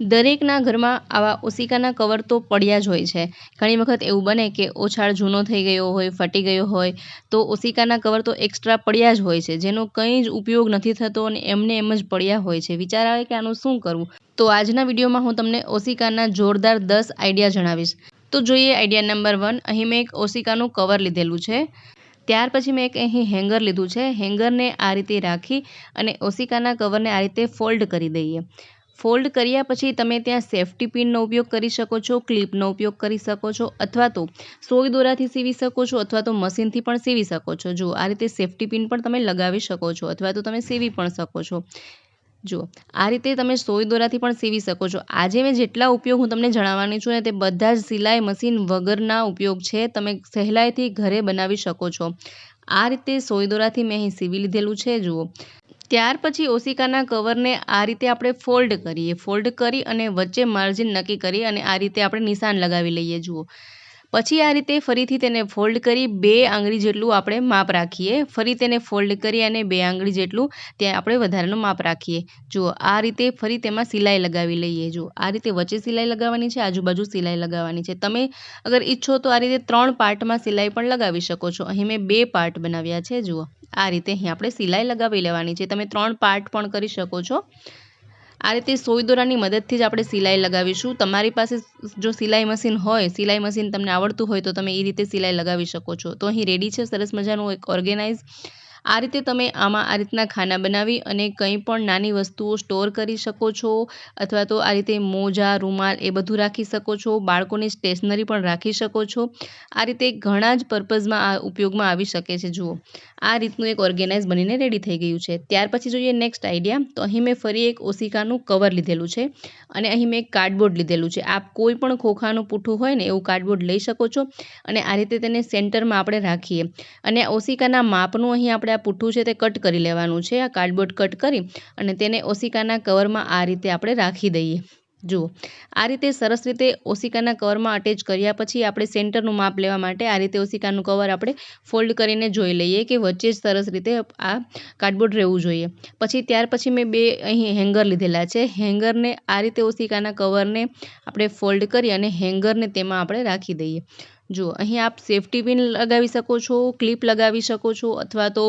દરેકના ઘરમાં આવા ઓશિકાના કવર તો પડ્યા જ હોય છે. ઘણી વખત એવું બને કે ઓછાળ જૂનો થઈ ગયો હોય, ફટી ગયો હોય, તો ઓશિકાના કવર તો એક્સ્ટ્રા પડ્યા જ હોય છે, જેનો કંઈ જ ઉપયોગ નથી થતો અને એમને એમ જ પડ્યા હોય છે. વિચાર આવે કે આનું શું કરવું? તો આજના વિડીયોમાં હું તમને ઓશિકાના જોરદાર દસ આઈડિયા જણાવીશ. તો જોઈએ આઈડિયા નંબર વન, અહીં મેં એક ઓશિકાનું કવર લીધેલું છે. ત્યાર પછી મેં એક અહીં હેંગર લીધું છે. હેંગરને આ રીતે રાખી અને ઓશિકાના કવરને આ રીતે ફોલ્ડ કરી દઈએ. ફોલ્ડ કર્યા પછી તમે ત્યાં સેફ્ટી પિનનો ઉપયોગ કરી શકો છો, ક્લિપનો ઉપયોગ કરી શકો છો, અથવા તો સોય દોરાથી સીવી શકો છો, અથવા તો મશીનથી પણ સીવી શકો છો. જો આ રીતે સેફ્ટી પિન પણ તમે લગાવી શકો છો, અથવા તો તમે સીવી પણ શકો છો. જુઓ, આ રીતે તમે સોય દોરાથી પણ સીવી શકો છો. આજે મેં જેટલા ઉપયોગ હું તમને જણાવવાની છું ને તે બધા જ સિલાઈ મશીન વગરના ઉપયોગ છે, તમે સહેલાઈથી ઘરે બનાવી શકો છો. આ રીતે સોય દોરાથી મેં અહીં સીવી લીધેલું છે, જુઓ. ત્યાર પછી ઓશિકાના કવરને આ રીતે આપણે ફોલ્ડ કરીએ. ફોલ્ડ કરી અને વચ્ચે માર્જિન નક્કી કરી અને આ રીતે આપણે નિશાન લગાવી લઈએ. જુઓ. પછી આ રીતે ફરીથી તેને ફોલ્ડ કરી બે આંગળી જેટલું આપણે માપ રાખીએ. ફરી તેને ફોલ્ડ કરી અને બે આંગળી જેટલું ત્યાં આપણે વધારાનું માપ રાખીએ. જુઓ, આ રીતે ફરી તેમાં સિલાઈ લગાવી લઈએ. જુઓ, આ રીતે વચ્ચે સિલાઈ લગાવવાની છે, આજુબાજુ સિલાઈ લગાવવાની છે. તમે અગર ઈચ્છો તો આ રીતે ત્રણ પાર્ટમાં સિલાઈ પણ લગાવી શકો છો. અહીં મેં બે પાર્ટ બનાવ્યા છે. જુઓ, આ રીતે અહીં આપણે સિલાઈ લગાવી લેવાની છે. તમે ત્રણ પાર્ટ પણ કરી શકો છો. આ રીતે સોય દોરાની મદદથી જ આપણે સિલાઈ લગાવીશું. તમારી પાસે જો સિલાઈ મશીન હોય, સિલાઈ મશીન તમને આવડતું હોય તો તમે એ રીતે સિલાઈ લગાવી શકો છો. તો અહીં રેડી છે, સરસ મજાનું એક ઓર્ગેનાઇઝ આ રીતે તમે આમાં આ રીતના ખાના બનાવી અને કંઈ પણ નાની વસ્તુઓ સ્ટોર કરી શકો છો અથવા તો આ રીતે મોજા, રૂમાલ એ બધું રાખી શકો છો. બાળકોની સ્ટેશનરી પણ રાખી શકો છો. આ રીતે ઘણા જ પર્પઝમાં આ ઉપયોગમાં આવી શકે છે. જુઓ, આ રીતનું એક ઓર્ગેનાઇઝ બનીને રેડી થઈ ગયું છે. ત્યાર પછી જોઈએ નેક્સ્ટ આઈડિયા. તો અહીં મેં ફરી એક ઓશિકાનું કવર લીધેલું છે અને અહીં મેં એક કાર્ડબોર્ડ લીધેલું છે. આપ કોઈ પણ ખોખાનું પૂઠું હોય ને એવું કાર્ડબોર્ડ લઈ શકો છો અને આ રીતે તેને સેન્ટરમાં આપણે રાખીએ. અને ઓશિકાના માપનું અહીં આપણે આ પૂઠું છે તે કટ કરી લેવાનું છે, આ કાર્ડબોર્ડ કટ કરી અને તેને ઓશિકાના કવરમાં આ રીતે આપણે રાખી દઈએ. જુઓ, આ રીતે સરસ રીતે ઓશિકાના કવરમાં અટેચ કર્યા પછી આપણે સેન્ટરનું માપ લેવા માટે આ રીતે ઓશિકાનું કવર આપણે ફોલ્ડ કરીને જોઈ લઈએ કે વચ્ચે જ સરસ રીતે આ કાર્ડબોર્ડ રહેવું જોઈએ. પછી ત્યાર પછી મેં બે અહીં હેંગર લીધેલા છે. હેંગરને આ રીતે ઓશિકાના કવરને આપણે ફોલ્ડ કરી અને હેંગરને તેમાં આપણે રાખી દઈએ. જુઓ અહીં આપ સેફટી પિન લગાવી શકો છો ક્લિપ લગાવી શકો છો, અથવા તો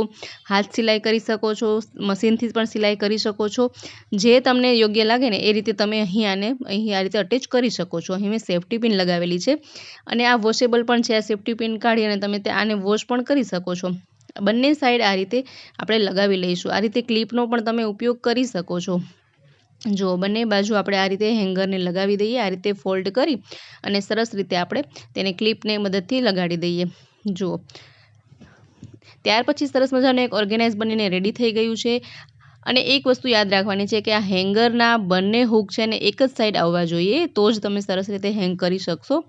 હાથ સિલાઈ કરી શકો છો, મશીનથી પણ સિલાઈ કરી શકો છો. જે તમને યોગ્ય લાગે ને, એ રીતે તમે અહીં આને, અહીં આ રીતે અટેચ કરી શકો છો. અહીં મેં સેફટી પિન લગાવેલી છે. અને આ વોશેબલ પણ છે, આ સેફ્ટી પિન કાઢી અને તમે આને વોશ પણ કરી શકો છો. બંને સાઈડ આ રીતે આપણે લગાવી લઈશું. આ રીતે ક્લિપનો પણ તમે ઉપયોગ કરી શકો છો. જો બંને બાજુ આપણે આ રીતે હેંગરને લગાવી દઈએ, આ રીતે ફોલ્ડ કરી અને સરસ રીતે આપણે તેને ક્લિપને મદદથી લગાડી દઈએ. જુઓ. ત્યાર પછી સરસ મજાનું એક ઓર્ગેનાઇઝ બનીને રેડી થઈ ગયું છે. અને એક વસ્તુ યાદ રાખવાની છે કે આ હેંગરના બંને હૂક છે ને એક જ સાઈડ આવવા જોઈએ, તો જ તમે સરસ રીતે હેંગ કરી શકશો.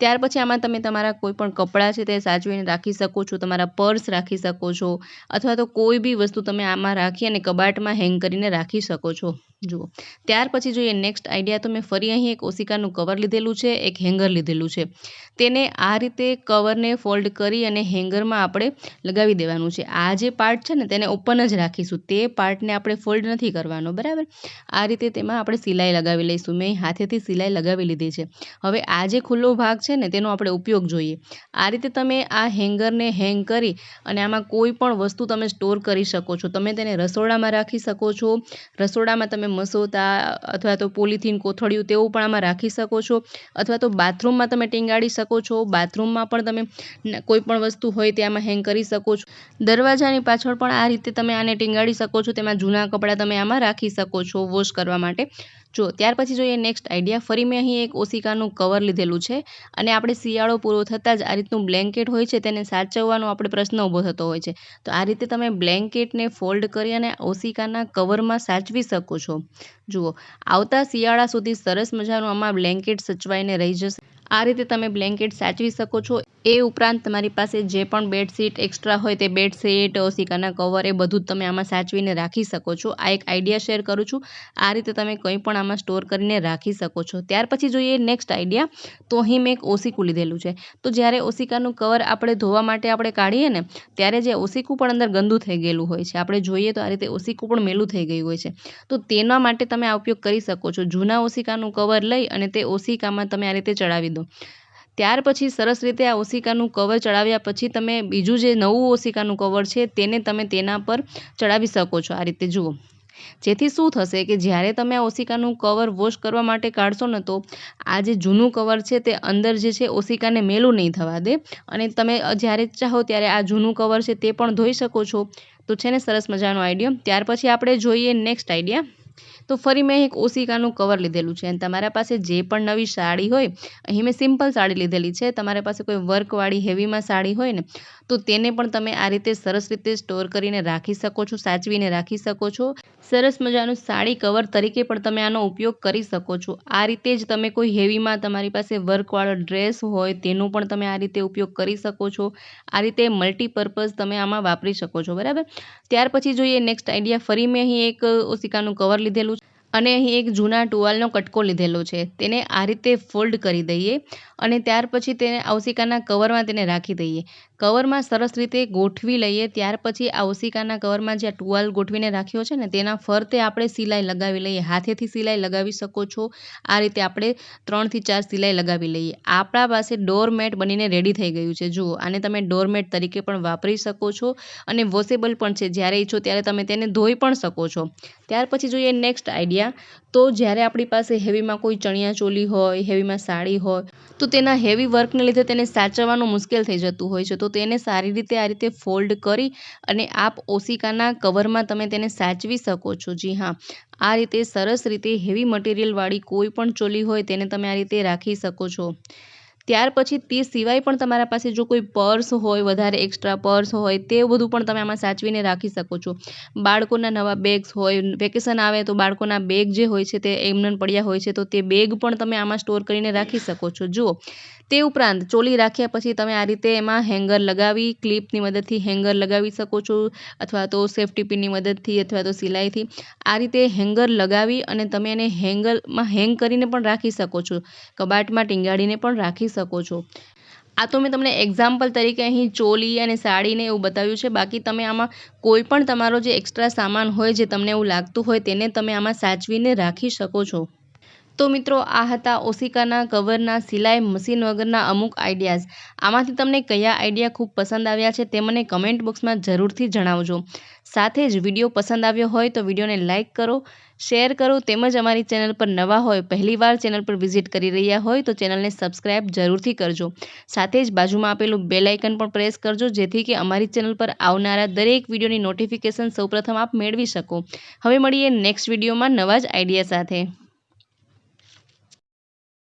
ત્યાર પછી આમાં તમે તમારા કોઈ પણ કપડાં છે તે સાચવીને રાખી શકો છો, તમારા પર્સ રાખી શકો છો, અથવા તો કોઈ બી વસ્તુ તમે આમાં રાખી અને કબાટમાં હેંગ કરીને રાખી શકો છો. જુઓ, ત્યાર પછી જોઈએ નેક્સ્ટ આઈડિયા તો મેં ફરી અહીં એક ઓશિકાનું કવર લીધેલું છે, એક હેંગર લીધેલું છે. તેને આ રીતે કવરને ફોલ્ડ કરી અને હેંગરમાં આપણે લગાવી દેવાનું છે. આ જે પાર્ટ છે ને તેને ઓપન જ રાખીશું. તે પાર્ટને આપણે ફોલ્ડ નથી કરવાનો, બરાબર? આ રીતે તેમાં આપણે સિલાઈ લગાવી લઈશું. મેં હાથેથી સિલાઈ લગાવી લીધી છે. હવે આ જે ખુલ્લો ભાગ છે ને તેનો આપણે ઉપયોગ જોઈએ. આ રીતે તમે આ હેંગરને હેંગ કરી અને આમાં કોઈ પણ વસ્તુ તમે સ્ટોર કરી શકો છો. તમે તેને રસોડામાં રાખી શકો છો. રસોડામાં તમે મસોતા અથવા તો પોલિથીન કોથળિયું તેવું પણ આમાં રાખી શકો છો. અથવા તો બાથરૂમમાં તમે ટીંગાડી શકો છો. બાથરૂમમાં પણ તમે કોઈ પણ વસ્તુ હોય તે આમાં હેંગ કરી શકો છો. દરવાજાની પાછળ પણ આ રીતે તમે આને ટીંગાડી શકો છો. તેમાં જૂના કપડાં તમે આમાં રાખી શકો છો વોશ કરવા માટે. જો, ત્યાર પછી જોઈએ નેક્સ્ટ આઈડિયા ફરી મેં અહીં એક ઓશિકાનું કવર લીધેલું છે અને આપણે શિયાળો પૂરો થતાં જ આ રીતનું બ્લેન્કેટ હોય છે તેને સાચવવાનો આપણે પ્રશ્ન ઊભો થતો હોય છે. તો આ રીતે તમે બ્લેન્કેટને ફોલ્ડ કરી અને ઓશિકાના કવરમાં સાચવી શકો છો. જુઓ, આવતા શિયાળા સુધી સરસ મજાનું આમાં બ્લેન્કેટ સચવાઈને રહી જશે. આ રીતે તમે બ્લેન્કેટ સાચવી શકો છો. એ ઉપરાંત તમારી પાસે જે પણ બેડશીટ એક્સ્ટ્રા હોય તે બેડશીટ ઓશિકાના કવર એ બધું જ તમે આમાં સાચવીને રાખી શકો છો. આ એક આઈડિયા શેર કરું છું. આ રીતે તમે કંઈ પણ આમાં સ્ટોર કરીને રાખી શકો છો. ત્યાર પછી જોઈએ નેક્સ્ટ આઈડિયા તો અહીં મેં એક ઓસિકું લીધેલું છે. તો જ્યારે ઓશિકાનું કવર આપણે ધોવા માટે આપણે કાઢીએ ને, ત્યારે જે ઓશિકું પણ અંદર ગંદુ થઈ ગયેલું હોય છે. આપણે જોઈએ તો આ રીતે ઓસિકું પણ મેલું થઈ ગયું હોય છે. તો તેના માટે તમે આ ઉપયોગ કરી શકો છો. જૂના ઓશિકાનું કવર લઈ અને તે ઓશિકામાં તમે આ રીતે ચડાવી દો. ત્યાર પછી સરસ રીતે આ ઓશિકાનું કવર ચડાવ્યા પછી તમે બીજું જે નવું ઓશિકાનું કવર છે તેને તમે તેના પર ચડાવી શકો છો આ રીતે જુઓ. જેથી શું થશે કે જ્યારે તમે આ ઓશિકાનું કવર વોશ કરવા માટે કાઢશો ને તો આ જે જૂનું કવર છે તે અંદર જે છે ઓશિકાને મેલું નહીં થવા દે અને તમે જ્યારે ચાહો ત્યારે આ જૂનું કવર છે તે પણ ધોઈ શકો છો. તો છે ને સરસ મજાનો આઈડિયો. ત્યાર પછી આપણે જોઈએ નેક્સ્ટ આઈડિયા. તો ફરી મેં એક ઓશિકાનું કવર લીધેલું છે. અને તમારા પાસે જે પણ નવી સાડી હોય, અહીં મેં સિમ્પલ સાડી લીધેલી છે. તમારા પાસે કોઈ વર્કવાળી હેવીમાં સાડી હોય ને, તો તેને પણ તમે આ રીતે સરસ રીતે સ્ટોર કરીને રાખી શકો છો, સાચવીને રાખી શકો છો. સરસ મજાનું સાડી કવર તરીકે પણ તમે આનો ઉપયોગ કરી શકો છો. આ રીતે જ તમે કોઈ હેવીમાં તમારી પાસે વર્કવાળો ડ્રેસ હોય તેનો પણ તમે આ રીતે ઉપયોગ કરી શકો છો. આ રીતે મલ્ટીપર્પઝ તમે આમાં વાપરી શકો છો, બરાબર? ત્યાર પછી જોઈએ નેક્સ્ટ આઈડિયા ફરી મેં અહીં એક ઓશિકાનું કવર લીધેલું અને અહીં એક જૂના ટુવાલનો કટકો લીધેલો છે. તેને આ રીતે ફોલ્ડ કરી દઈએ અને ત્યાર પછી તેને ઓશિકાના કવરમાં તેને રાખી દઈએ. કવરમાં સરસ રીતે ગોઠવી લઈએ, ત્યાર પછી આ ઓશિકાના કવરમાં જે ટુવાલ ગોઠવીને રાખ્યો છે ને, તેના ફરતે આપણે સિલાઈ લગાવી લઈએ. હાથેથી સિલાઈ લગાવી શકો છો. આ રીતે આપણે ત્રણથી ચાર સિલાઈ લગાવી લઈએ. આપણા પાસે ડોરમેટ બનીને રેડી થઈ ગયું છે. જુઓ, આને તમે ડોરમેટ તરીકે પણ વાપરી શકો છો અને વોશેબલ પણ છે. જ્યારે ઈચ્છો ત્યારે તમે તેને ધોઈ પણ શકો છો. ત્યાર પછી જોઈએ નેક્સ્ટ આઈડિયા. તો જ્યારે આપણી પાસે હેવીમાં કોઈ ચણિયા ચોલી હોય, હેવીમાં સાડી હોય, તો તેના હેવી વર્કને લીધે તેને સાચવવાનું મુશ્કેલ થઈ જતું હોય છે. તો તેને સારી રીતે આ રીતે ફોલ્ડ કરી અને આપ ઓશિકાના કવરમાં તમે તેને સાચવી શકો છો. જી હા, આ રીતે સરસ રીતે હેવી મટીરિયલવાળી કોઈ પણ ચોલી હોય તેને તમે આ રીતે રાખી શકો છો. ત્યાર પછી તે સિવાય પણ તમારા પાસે જો કોઈ પર્સ હોય, વધારે એક્સ્ટ્રા પર્સ હોય, તે બધું પણ તમે આમાં સાચવીને રાખી શકો છો. બાળકોના નવા બેગ્સ હોય, વેકેશન આવે તો બાળકોના બેગ જે હોય છે તે એમને પડ્યા હોય છે તો તે બેગ પણ તમે આમાં સ્ટોર કરીને રાખી શકો છો. જુઓ, તે ઉપરાંત ચોલી રાખ્યા પછી તમે આ રીતે એમાં હેંગર લગાવી, ક્લિપની મદદથી હેંગર લગાવી શકો છો, અથવા તો સેફ્ટી પિનની મદદથી અથવા તો સિલાઈથી. આ રીતે હેંગર લગાવી અને તમે એને હેંગરમાં હેંગ કરીને પણ રાખી શકો છો. કબાટમાં ટીંગાડીને પણ રાખી શકો છો. આ તો મેં તમને એક્ઝામ્પલ તરીકે અહીં ચોલી અને સાડીને એવું બતાવ્યું છે. બાકી તમે આમાં કોઈ પણ તમારો જે એક્સ્ટ્રા સામાન હોય જે તમને એવું લાગતું હોય તેને તમે આમાં સાચવીને રાખી શકો છો. તો મિત્રો, આ હતા ઓશિકાના કવરના સિલાઈ મશીન વગરના અમુક આઈડિયાઝ. આમાંથી તમને કયા આઈડિયા ખૂબ પસંદ આવ્યા છે તે મને કમેન્ટ બોક્સમાં જરૂરથી જણાવજો. સાથે જ વીડિયો પસંદ આવ્યો હોય તો વિડીયોને લાઇક કરો, શેર કરો તેમજ અમારી ચેનલ પર નવા હોય, પહેલીવાર ચેનલ પર વિઝિટ કરી રહ્યા હોય તો ચેનલને સબસ્ક્રાઇબ જરૂરથી કરજો. સાથે જ બાજુમાં આપેલું બેલ આઇકન પણ પ્રેસ કરજો જેથી કે અમારી ચેનલ પર આવનારા દરેક વિડીયોની નોટિફિકેશન સૌપ્રથમ આપ મેળવી શકો. હવે મળીએ નેક્સ્ટ વિડીયોમાં નવા જ આઈડિયા સાથે.